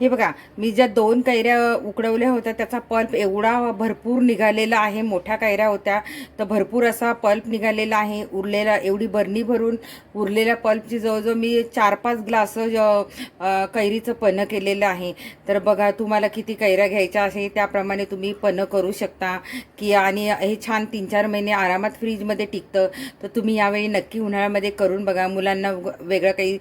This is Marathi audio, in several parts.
हे बघा मी ज्या दोन कैऱ्या उकडवल्या होत्या त्याचा पल्प एवढा भरपूर निघालेला आहे मोठ्या कैऱ्या होत्या तर भरपूर असा पल्प निघालेला आहे उरलेला एवढी बरणी भरून उरलेल्या पल्पची जवळजवळ मी चार पाच ग्लास कैरीचं पन्ह केलेलं आहे. तर बघा तुम्हाला किती कैऱ्या घ्यायच्या आहे त्याप्रमाणे तुम्ही पन्ह करू शकता. की आणि हे छान तीन चार महिने आरामात फ्रीजमध्ये टिकतं. तर तुम्ही यावेळी नक्की उन्हाळ्यामध्ये करून बघा मुलांना वेगळं काही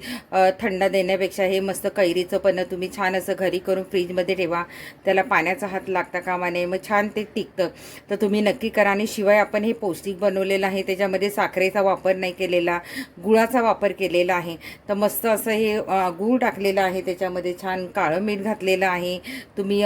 थंड देण्यापेक्षा हे मस्त कैरीचं पन्ह तुम्ही छान असं घरी करून फ्रीजमध्ये ठेवा. त्याला पाण्याचा हात लागता कामा नये. मग छान ते टिकतं. तर तुम्ही नक्की करा. आणि शिवाय आपण हे पौष्टिक बनवलेलं आहे. त्याच्यामध्ये साखरेचा वापर नाही केलेला. गुळाचा वापर केलेला आहे. तर मस्त असं हे गूळ टाकलेलं आहे त्याच्यामध्ये. छान काळं मीठ घातलेलं आहे. तुम्ही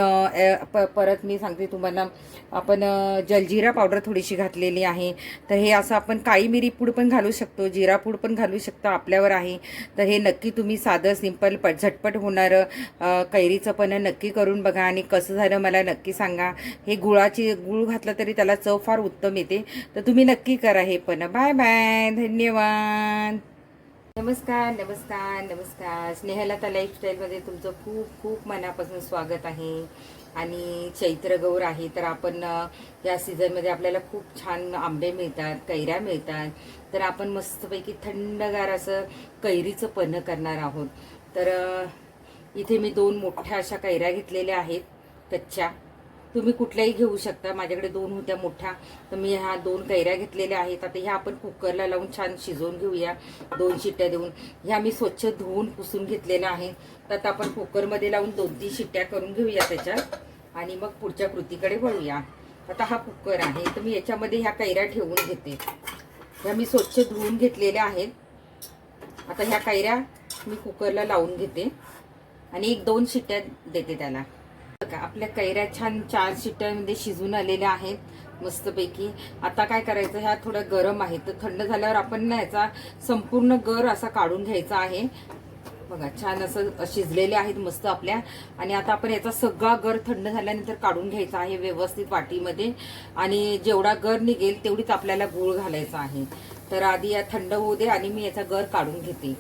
प परत मी सांगते तुम्हाला. आपण जलजिरा पावडर थोडीशी घातलेली आहे. तर हे असं आपण काळी मिरी पूड पण घालू शकतो. जिरा पूड पण घालू शकतो आपल्यावर आहे. तर हे नक्की तुम्ही साधं सिंपल पट झटपट होणारं कैरीचं पण नक्की करून बघा आणि कसं झालं मला नक्की सांगा. हे गुळाची गुळ घातलं तरी त्याला चव फार उत्तम येते. तर तुम्ही नक्की करा हे पण. Bye bye. धन्यवाद. नमस्कार नमस्कार नमस्कार. स्नेहलता लाईफस्टाईलमध्ये तुमचं खूप खूप मनापासून स्वागत आहे. आणि चैत्र गौर आहे तर आपण या सीझनमध्ये आपल्याला खूप छान आंबे मिळतात कैऱ्या मिळतात. तर आपण मस्तपैकी थंडगार असं कैरीचं पन्ह करणार आहोत. तर इथे मी दोन मोठ्या अशा कैऱ्या घेतलेल्या आहेत कच्च्या. तुम्ही कुठल्याही घेऊ शकता माझ्याकडे दोन होत्या मोठ्या. तर मी ह्या दोन कैऱ्या घेतलेल्या आहेत. आता ह्या आपण कुकरला लावून छान शिजवून घेऊया दोन शिट्ट्या देऊन. ह्या मी स्वच्छ धुवून पुसून घेतलेल्या आहेत. तर आता आपण कुकरमध्ये लावून दोन तीन शिट्ट्या करून घेऊया त्याच्यात आणि मग पुढच्या कृतीकडे वळूया. आता हा कुकर आहे तर मी याच्यामध्ये ह्या कैऱ्या ठेवून घेते. ह्या मी स्वच्छ धुवून घेतलेल्या आहेत. आता ह्या कैऱ्या मी कुकरला लावून घेते. आणि एक दोन शिट्ट्या देते त्याला. बघा आपल्या कैऱ्या छान चार शिट्ट्यामध्ये शिजून आलेल्या आहेत मस्तपैकी. आता काय करायचं ह्या थोड्या गरम आहेत. तर थंड झाल्यावर आपण ना याचा संपूर्ण गर असा काढून घ्यायचा आहे. बघा छान असं शिजलेले आहेत मस्त आपल्या. आणि आता आपण याचा सगळा गर थंड झाल्यानंतर काढून घ्यायचा आहे व्यवस्थित वाटीमध्ये. आणि जेवढा गर निघेल तेवढीच आपल्याला गूळ घालायचा आहे. तर आधी या थंड होऊ दे आणि मी याचा गर काढून घेते.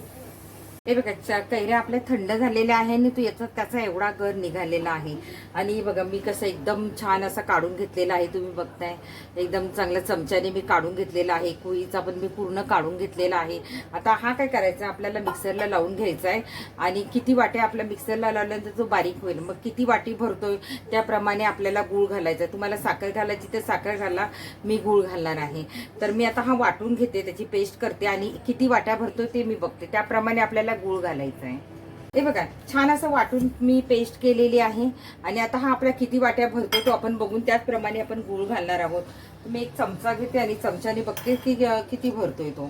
हे बघा कैऱ्या आपल्या थंड झालेल्या आहे आणि तो याचा त्याचा एवढा गर निघालेला आहे. आणि बघा मी कसं एकदम छान असा काढून घेतलेला आहे तुम्ही बघताय. एकदम चांगल्या चमच्याने मी काढून घेतलेला आहे. कुळीचा पण मी पूर्ण काढून घेतलेला आहे. आता हा काय करायचा? आपल्याला मिक्सरला लावून घ्यायचा आहे. आणि किती वाट्या आपल्या मिक्सरला लावल्यानंतर तो बारीक होईल. मग किती वाटी भरतोय? त्याप्रमाणे आपल्याला गूळ घालायचा आहे. तुम्हाला साखर घालायची तर साखर घाला. मी गूळ घालणार आहे. तर मी आता हा वाटून घेते. त्याची पेस्ट करते आणि किती वाट्या भरतोय ते मी बघते. त्याप्रमाणे आपल्याला गूळ घालायचा आहे हे बघा छान असं वाटून मी पेस्ट केलेली आहे. आणि आता हा आपल्या किती वाट्या भरतो तो आपण बघून त्याचप्रमाणे आपण गूळ घालणार आहोत. मी एक चमचा घेते आणि चमच्याने बघते की किती भरतोय तो.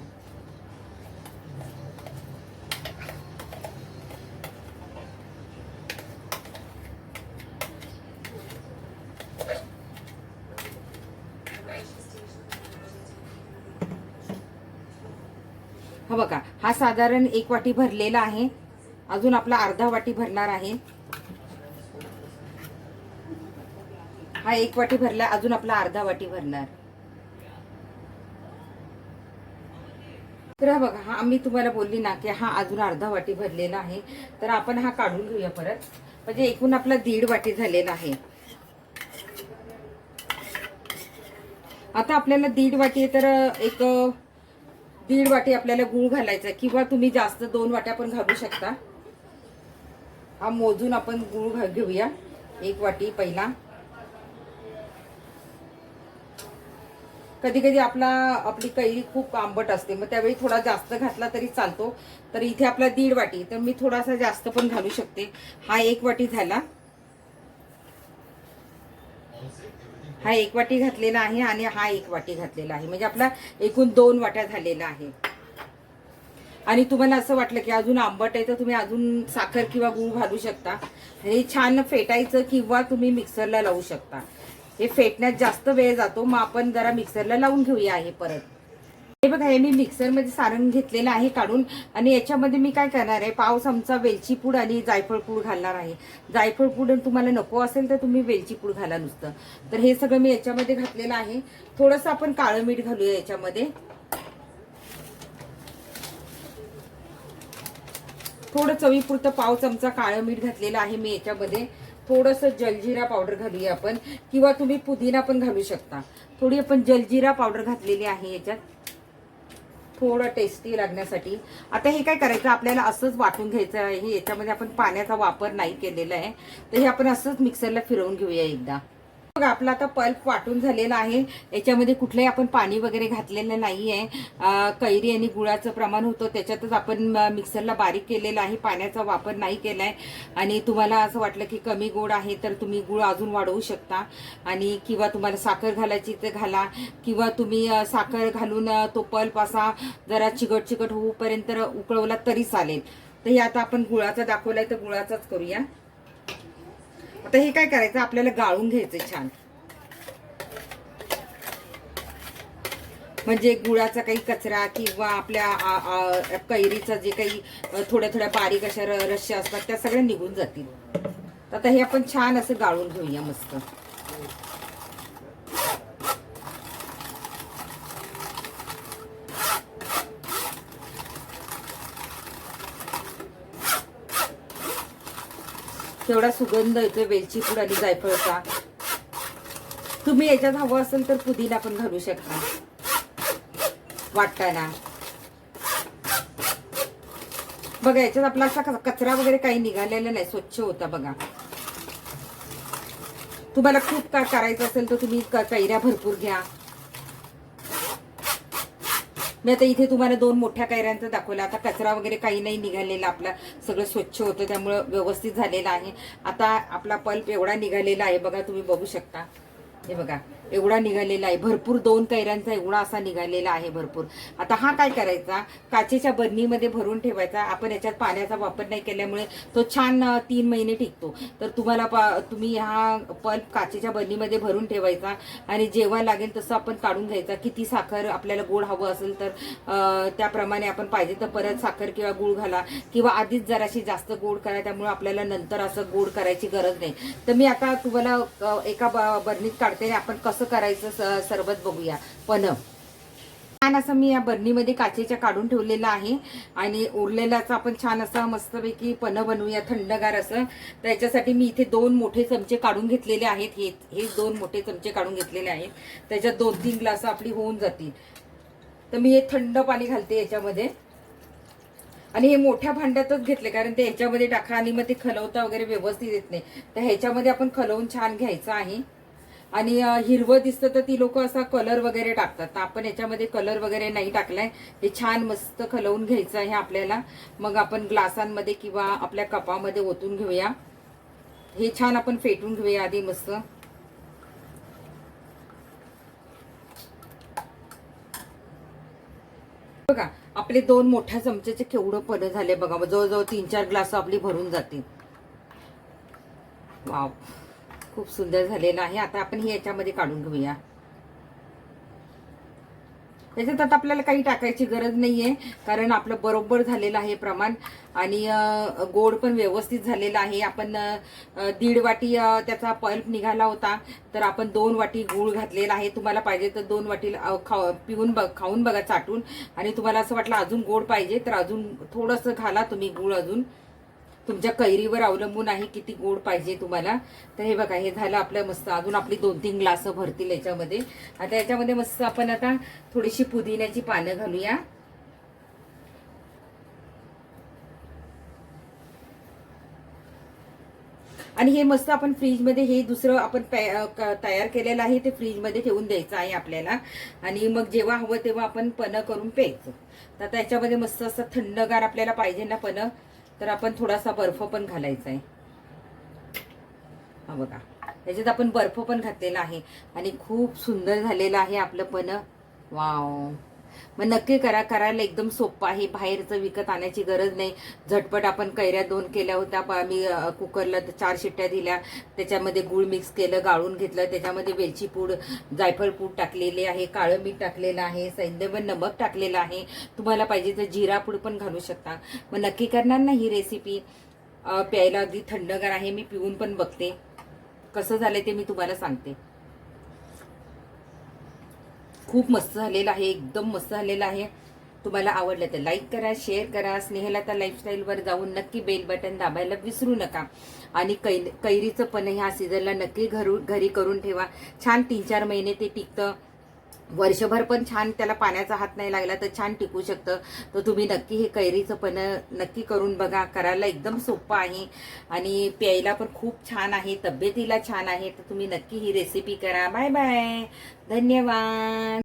हा बघा हा साधारण एक वाटी भरलेला आहे. अजून आपला अर्धा वाटी भरणार आहे. हा एक वाटी भरला अजून आपला अर्धा वाटी भरणार. तर हा बघा हा मी तुम्हाला बोलली ना की हा अजून अर्धा वाटी भरलेला आहे. तर आपण हा काढून घेऊया परत. म्हणजे एकूण आपला दीड वाटी झालेला आहे. आता आपल्याला दीड वाटी आहे तर एक दीड वाटी आपल्याला गुळ घालायचा आहे किंवा तुम्ही जास्त दोन वाट्या पण घालू शकता. हा मोजून आपण गुळ घा- घेऊया. एक वाटी पहिला. कधी कधी आपला आपली कैरी खूप आंबट असते. मग त्यावेळी थोडा जास्त घातला तरी चालतो. तर इथे आपला दीड वाटी. तर मी थोडासा जास्त पण घालू शकते. हा एक वाटी झाला. हा एक वाटी घातलेला आहे आणि हा एक वाटी घातलेला आहे. म्हणजे आपला एकूण दोन वाट्या झालेला आहे. आणि तुम्हाला असं वाटलं की अजून आंबट आहे तर तुम्ही अजून साखर किंवा गूळ घालू शकता. हे छान फेटायचं किंवा तुम्ही मिक्सरला लावू शकता. हे फेटण्यात जास्त वेळ जातो मग आपण जरा मिक्सरला लावून घेऊया हे परत. हे बघा हे मी मिक्सरमध्ये सारण घेतलेलं आहे काढून. आणि याच्यामध्ये मी काय करणार आहे पाव चमचा वेलची पूड आणि जायफळ पूड घालणार आहे. जायफळ पूड तुम्हाला नको असेल तर तुम्ही वेलची पूड घाला नुसतं. तर हे सगळं मी याच्यामध्ये घातलेलं आहे. थोडंसं आपण काळं मीठ घालूया याच्यामध्ये. थोडं चवीपुरतं पाव चमचा काळं मीठ घातलेलं आहे मी याच्यामध्ये. थोडंसं जलजिरा पावडर घालूया आपण. किंवा तुम्ही पुदिना पण घालू शकता. थोडी आपण जलजिरा पावडर घातलेली आहे याच्यात. थोडं टेस्टी लागण्यासाठी. आता हे काय करायचं? आपल्याला असंच वाटून घ्यायचं आहे. याच्यामध्ये आपण पाण्याचा वापर नाही केलेला आहे. तर हे आपण असंच मिक्सरला फिरवून घेऊया एकदा. बघा आपला आता पल्प वाटून झालेला आहे. याच्यामध्ये कुठलंही आपण पाणी वगैरे घातलेलं नाही आहे कैरी आणि गुळाचं प्रमाण होतं. त्याच्यातच आपण मिक्सरला बारीक केलेलं आहे. पाण्याचा वापर नाही केला आहे आणि तुम्हाला असं वाटलं की कमी गोड आहे तर तुम्ही गुळ अजून वाढवू शकता. आणि किंवा तुम्हाला साखर घालायची तर घाला. किंवा तुम्ही साखर घालून तो पल्प असा जरा चिकट चिकट होऊपर्यंत उकळवला तरी चालेल. तर हे आता आपण गुळाचा दाखवलाय तर गुळाचाच करूया. आता हे काय करायचं? आपल्याला गाळून घ्यायचं छान. म्हणजे गुळाचा काही कचरा किंवा आपल्या कैरीचा जे काही थोड्या थोड्या बारीक अशा रश्या असतात त्या सगळ्या निघून जातील. तर आता हे आपण छान असं गाळून घेऊया मस्त. केवढा सुगंध येतोय वेलची पूड आणि जायफळचा. तुम्ही याच्यात हवं असेल तर पुदिना पण घालू शकता. वाटताना बघा याच्यात आपला असा कचरा वगैरे काही निघालेला नाही स्वच्छ होता बघा. तुम्हाला खूप का करायचं असेल तर तुम्ही कैऱ्या भरपूर घ्या. मी आता इथे तुम्हाला दोन मोठ्या कैऱ्यांचं दाखवलं. आता कचरा वगैरे काही नाही निघालेला आपला सगळं स्वच्छ होतं त्यामुळं व्यवस्थित झालेलं आहे. आता आपला पल्प एवढा निघालेला आहे बघा तुम्ही बघू शकता. हे बघा. एवढा निघालेला आहे. भरपूर दोन कैऱ्यांचा एवढा असा निघालेला आहे भरपूर. आता हा काय करायचा? काचेच्या बरणीमध्ये भरून ठेवायचा. आपण याच्यात पाण्याचा वापर नाही केल्यामुळे तो छान तीन महिने टिकतो. तर तुम्हाला पा- तुम्ही हा पल्प काचेच्या बरणीमध्ये भरून ठेवायचा आणि जेव्हा लागेल तसं आपण काढून घ्यायचा. किती साखर आपल्याला गोड हवं असेल तर त्याप्रमाणे आपण पाहिजे तर परत साखर किंवा गुळ घाला किंवा आधीच जराशी जास्त गोड करा. त्यामुळे आपल्याला नंतर असं गोड करायची गरज नाही. तर मी आता तुम्हाला एका ब- बरणीत काढते आणि आपण कसं कसं करायचं स- सरबत बघूया. पण छान असं मी या बरणीमध्ये काचेच्या काढून ठेवलेलं आहे. आणि उरलेल्याचं आपण छान असं मस्तपैकी पन्ह बनवूया थंडगार असं. तर याच्यासाठी मी इथे दोन मोठे चमचे काढून घेतलेले आहेत. हे हे दोन मोठे चमचे काढून घेतलेले आहेत. त्याच्यात दोन तीन ग्लास आपली होऊन जातील. तर मी हे थंड पाणी घालते याच्यामध्ये. आणि हे मोठ्या भांड्यातच घेतले कारण ते ह्याच्यामध्ये टाका आणि मग ते खलवता वगैरे व्यवस्थित येत नाही. तर ह्याच्यामध्ये आपण खलवून छान घ्यायचं आहे. आणि हिरवं दिसतं तर ती लोक असा कलर वगैरे टाकतात. तर आपण याच्यामध्ये कलर वगैरे नाही टाकलाय. हे छान मस्त खलवून घ्यायचं आहे आपल्याला. मग आपण ग्लासांमध्ये किंवा आपल्या कपामध्ये ओतून घेऊया. हे छान आपण फेटून घेऊया आधी मस्त. बघा आपले दोन मोठ्या चमच्याचे केवढं पद झाले बघा. जवळजवळ तीन चार ग्लास आपली भरून जातील. वाव. खूप सुंदर झालेलं आहे. आता आपण हे याच्यामध्ये काढून घेऊया. त्याच्यात आता आपल्याला काही टाकायची गरज नाही आहे कारण आपलं बरोबर झालेलं आहे प्रमाण. आणि गोड पण व्यवस्थित झालेलं आहे. आपण दीड वाटी त्याचा पल्प निघाला होता तर आपण दोन वाटी गूळ घातलेला आहे. तुम्हाला पाहिजे तर दोन वाटी खा पिऊन बघ खाऊन बघा चाटून. आणि तुम्हाला असं वाटलं अजून गोड पाहिजे तर अजून थोडंसं घाला तुम्ही गूळ अजून. तुमच्या कैरीवर अवलंबून आहे किती गोड पाहिजे तुम्हाला. तर हे बघा हे झालं आपलं मस्त. अजून आपली दोन तीन ग्लास भरतील याच्यामध्ये. आता याच्यामध्ये मस्त आपण आता थोडीशी पुदिन्याची पानं घालूया. आणि हे मस्त आपण फ्रीजमध्ये हे दुसरं आपण तयार केलेलं आहे ते फ्रीजमध्ये ठेवून द्यायचं आहे आपल्याला. आणि मग जेव्हा हवं तेव्हा आपण पनं करून प्यायचं. तर त्याच्यामध्ये मस्त असं थंडगार आपल्याला पाहिजे ना पनं तर आपण थोडासा बर्फ पण घालायचा आहे. हा बघा. त्याच्यात आपण बर्फ पण घातलेला आहे. आणि खूप सुंदर झालेलं आहे आपलं पण. वाव. मग नक्की करा करायला एकदम सोपं आहे. बाहेरचं विकत आणायची गरज नाही. झटपट आपण कैऱ्या दोन केल्या होत्या. प- मी कुकरला चार शिट्ट्या दिल्या. त्याच्यामध्ये गुळ मिक्स केलं गाळून घेतलं. त्याच्यामध्ये वेलची पूड जायफळ पूड टाकलेली आहे. काळं मीठ टाकलेलं आहे. सैंदव नमक टाकलेलं आहे. तुम्हाला पाहिजे तर जिरा पूड पण घालू शकता. मग नक्की करणार ना ही रेसिपी प्यायला अगदी थंडगार आहे. मी पिऊन पण बघते. कसं झालं ते मी तुम्हाला सांगते. खूप मस्त झालेलं आहे एकदम मस्त झालेलं आहे. तुम्हाला आवडलं तर लाईक करा शेअर करा. स्नेहलता लाईफस्टाईलवर जाऊन नक्की बेल बटन दाबायला विसरू नका. आणि कै कैरीचं पण ह्या सीझनला नक्की घरू घरी करून ठेवा. छान तीन चार महिने ते टिकतं. वर्षभर पण छान त्याला पाण्याचा हात नाही लागला तर छान टिकू शकतं. तर तुम्ही नक्की हे कैरीचं पण नक्की करून बघा. करायला एकदम सोपं आहे. आणि प्यायला पण खूप छान आहे. तब्येतीला छान आहे. तर तुम्ही नक्की ही रेसिपी करा. बाय बाय धन्यवाद.